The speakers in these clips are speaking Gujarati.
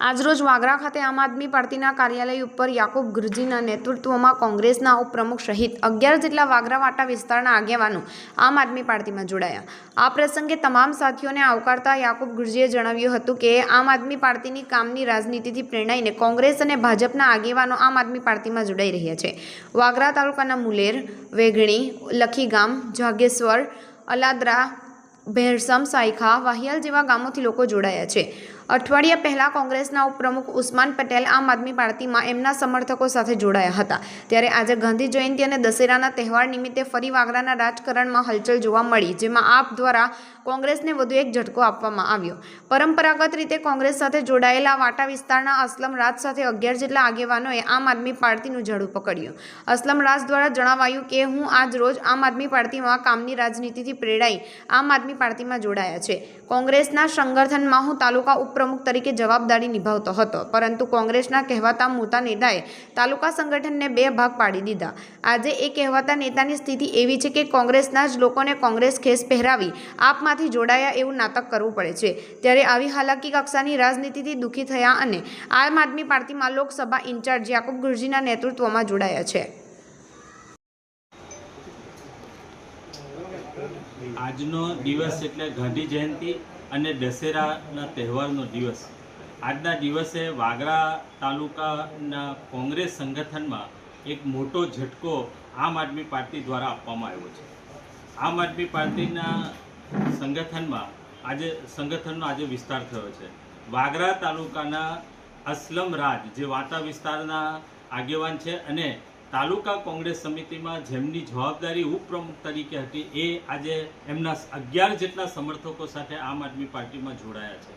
આજરોજ વાગરા ખાતે આમ આદમી પાર્ટીના કાર્યાલય ઉપર યાકુબ ગુરજીના નેતૃત્વમાં કોંગ્રેસના ઉપપ્રમુખ સહિત અગિયાર જેટલા વાગરા વાટા વિસ્તારના આગેવાનો આમ આદમી પાર્ટીમાં જોડાયા. આ પ્રસંગે તમામ સાથીઓને આવકારતા યાકુબ ગુરજીએ જણાવ્યું હતું કે આમ આદમી પાર્ટીની કામની રાજનીતિથી પ્રેરણાઈને કોંગ્રેસ અને ભાજપના આગેવાનો આમ આદમી પાર્ટીમાં જોડાઈ રહ્યા છે. વાગરા તાલુકાના મુલેર વેઘણી લખીગામ, જાગેશ્વર, અલાદરા, ભેરસમ, સાયખા, વાહિયાલ જેવા ગામોથી લોકો જોડાયા છે. અઠવાડિયા પહેલાં કોંગ્રેસના ઉપપ્રમુખ ઉસ્માન પટેલ આમ આદમી પાર્ટીમાં એમના સમર્થકો સાથે જોડાયા હતા. ત્યારે આજે ગાંધી જયંતિ અને દશેરાના તહેવાર નિમિત્તે ફરી વાગરાના રાજકારણમાં હલચલ જોવા મળી, જેમાં આપ દ્વારા કોંગ્રેસને વધુ એક ઝટકો આપવામાં આવ્યો. પરંપરાગત રીતે કોંગ્રેસ સાથે જોડાયેલા વાટા વિસ્તારના અસલમ રાજ સાથે અગિયાર જેટલા આગેવાનોએ આમ આદમી પાર્ટીનું ઝાડું પકડ્યું. અસલમ રાજ દ્વારા જણાવાયું કે, હું આજ રોજ આમ આદમી પાર્ટીમાં કામની રાજનીતિથી પ્રેરાઈ, આમ આદમી પાર્ટીમાં જોડાયા છે. કોંગ્રેસના સંગઠનમાં હું તાલુકા ઉપપ્રમુખ તરીકે જવાબદારી નિભાવતો હતો. પરંતુ કોંગ્રેસના કહેવાતા મોટા નેતાએ તાલુકા સંગઠનને બે ભાગ પાડી દીધા. આજે એ કહેવાતા નેતાની સ્થિતિ એવી છે કે કોંગ્રેસના જ લોકોને કોંગ્રેસ ખેસ પહેરાવી આપમાંથી જોડાયા એવું નાટક કરવું પડે છે. ત્યારે આવી હાલાકી કક્ષાની રાજનીતિથી દુઃખી થયા અને આમ આદમી પાર્ટીમાં લોકસભા ઇન્ચાર્જ યાકુબ ગુરજીના નેતૃત્વમાં જોડાયા છે. આજનો દિવસ એટલે ગાંધી જયંતિ અને દશેરાના તહેવારનો દિવસ. આજના દિવસે વાગરા તાલુકાના કોંગ્રેસ સંગઠનમાં એક મોટો ઝટકો આમ આદમી પાર્ટી દ્વારા આપવામાં આવ્યો છે. આમ આદમી પાર્ટીના સંગઠનમાં આજે, સંગઠનનો આજે વિસ્તાર થયો છે. વાગરા તાલુકાના અસલમ રાજ, જે વાટા વિસ્તારના આગેવાન છે અને તાલુકા કોંગ્રેસ સમિતિમાં જેમની જવાબદારી ઉપપ્રમુખ તરીકે હતી, એ આજે એમના અગિયાર જેટલા સમર્થકો સાથે આમ આદમી પાર્ટીમાં જોડાયા છે.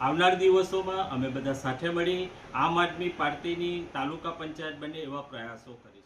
આવનાર દિવસોમાં અમે બધા સાથે મળી આમ આદમી પાર્ટીની તાલુકા પંચાયત બને એવા પ્રયાસો કરીએ